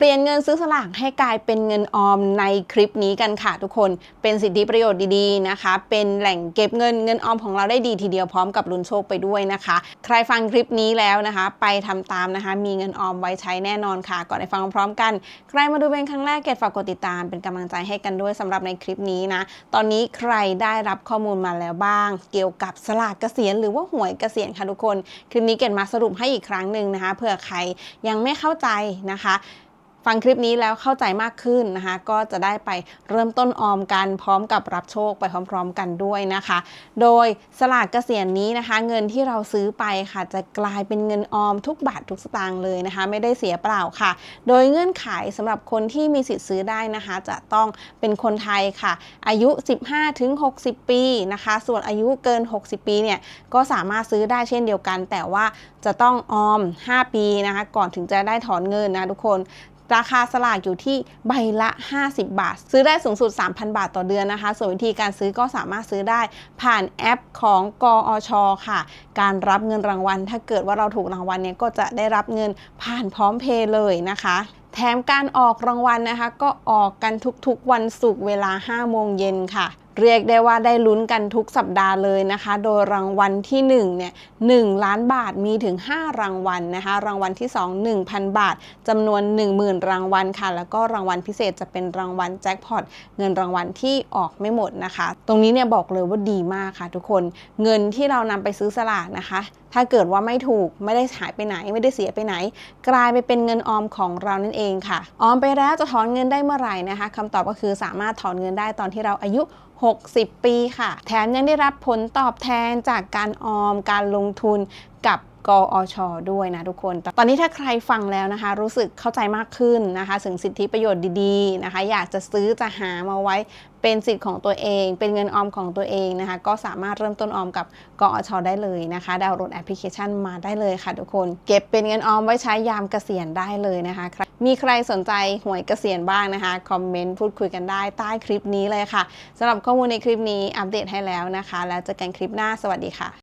เปลี่ยนเงินซื้อสลากให้กลายเป็นเงินออมในคลิปนี้กันค่ะทุกคน เป็นสิทธิประโยชน์ดีๆนะคะ เป็นแหล่งเก็บเงินเงินออมของเราได้ดีทีเดียวพร้อมกับลุ้นโชคไปด้วยนะคะ ใครฟังคลิปนี้แล้วนะคะ ไปทำตามนะคะ มีเงินออมไว้ใช้แน่นอนค่ะ ก่อนไปฟังพร้อมกัน ใครมาดูเป็นครั้งแรกเกดฝากกดติดตาม เป็นกำลังใจให้กันด้วยสำหรับในคลิปนี้นะ ตอนนี้ใครได้รับข้อมูลมาแล้วบ้าง เกี่ยวกับสลากเกษียณหรือว่าหวยเกษียณค่ะทุกคน คลิปนี้เกดมาสรุปให้อีกครั้งหนึ่งนะคะเผื่อใครยังไม่เข้าใจนะคะ ฟังคลิปนี้แล้วเข้าใจมากขึ้นนะคะ ก็จะได้ไปเริ่มต้นออมกันพร้อมกับรับโชคไปพร้อม ๆ กันด้วยนะคะ โดยสลากเกษียณนี้นะคะ เงินที่เราซื้อไปค่ะ จะกลายเป็นเงินออมทุกบาททุกสตางค์เลยนะคะ ไม่ได้เสียเปล่าค่ะ โดยเงื่อนไขสำหรับคนที่มีสิทธิ์ซื้อได้นะคะ จะต้องเป็นคนไทยค่ะ อายุ 15-60 ปีนะคะ ส่วนอายุเกิน 60 ปีเนี่ยก็สามารถซื้อได้เช่นเดียวกัน แต่ว่าจะต้องออม 5 ปีนะคะ ก่อนถึงจะได้ถอนเงินนะทุกคน ราคาสลากอยู่ที่ใบละ 50 บาท ซื้อได้สูงสุด 3,000 บาทต่อเดือนนะคะ ส่วนวิธีการซื้อก็สามารถซื้อได้ผ่านแอปของกอชค่ะ การรับเงินรางวัล ถ้าเกิดว่าเราถูกรางวัลเนี่ยก็จะได้รับเงินผ่านพร้อมเพย์เลยนะคะแถมการออกรางวัลนะคะ ก็ออกกันทุกๆวันศุกร์เวลา 5 โมงเย็นค่ะ เรียกได้ว่าได้ลุ้นกันทุกสัปดาห์เลยนะคะ โดยรางวัลที่1เนี่ย1ล้านบาทมีถึง 5 รางวัลนะคะ รางวัลที่ 2 1,000 บาทจำนวน 10,000 รางวัลค่ะ แล้วก็รางวัลพิเศษจะเป็นรางวัลแจ็คพอตเงินรางวัลที่ออกไม่หมดนะคะ ตรงนี้เนี่ยบอกเลยว่าดีมากค่ะทุกคน เงินที่เรานำไปซื้อสลากนะคะถ้าเกิดว่าไม่ถูกไม่ได้หายไปไหนไม่ได้เสียไปไหน กลายไปเป็นเงินออมของเรานั่นเองค่ะ ออมไปแล้วจะถอนเงินได้เมื่อไหร่นะคะคำตอบก็คือสามารถถอนเงินได้ตอนที่เราอายุ 60 ปีค่ะ แถมยังได้รับผลตอบแทนจากการออมการลงทุนกับ กอชด้วยนะทุกคน ตอนนี้ถ้าใครฟังแล้วนะคะ รู้สึกเข้าใจมากขึ้นนะคะ ถึงสิทธิประโยชน์ดีๆนะคะ อยากจะซื้อจะหามาไว้เป็นสิทธิ์ของตัวเอง เป็นเงินออมของตัวเองนะคะ ก็สามารถเริ่มต้นออมกับกอชได้เลยนะคะ ดาวน์โหลดแอปพลิเคชันมาได้เลยค่ะทุกคน เก็บเป็นเงินออมไว้ใช้ยามเกษียณได้เลยนะคะ มีใครสนใจหวยเกษียณบ้างนะคะ คอมเมนต์พูดคุยกันได้ใต้คลิปนี้เลยค่ะสำหรับข้อมูลในคลิปนี้อัปเดตให้แล้วนะคะ แล้วเจอกันคลิปหน้าสวัสดีค่ะ